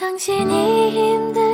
당신이 힘들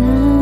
now.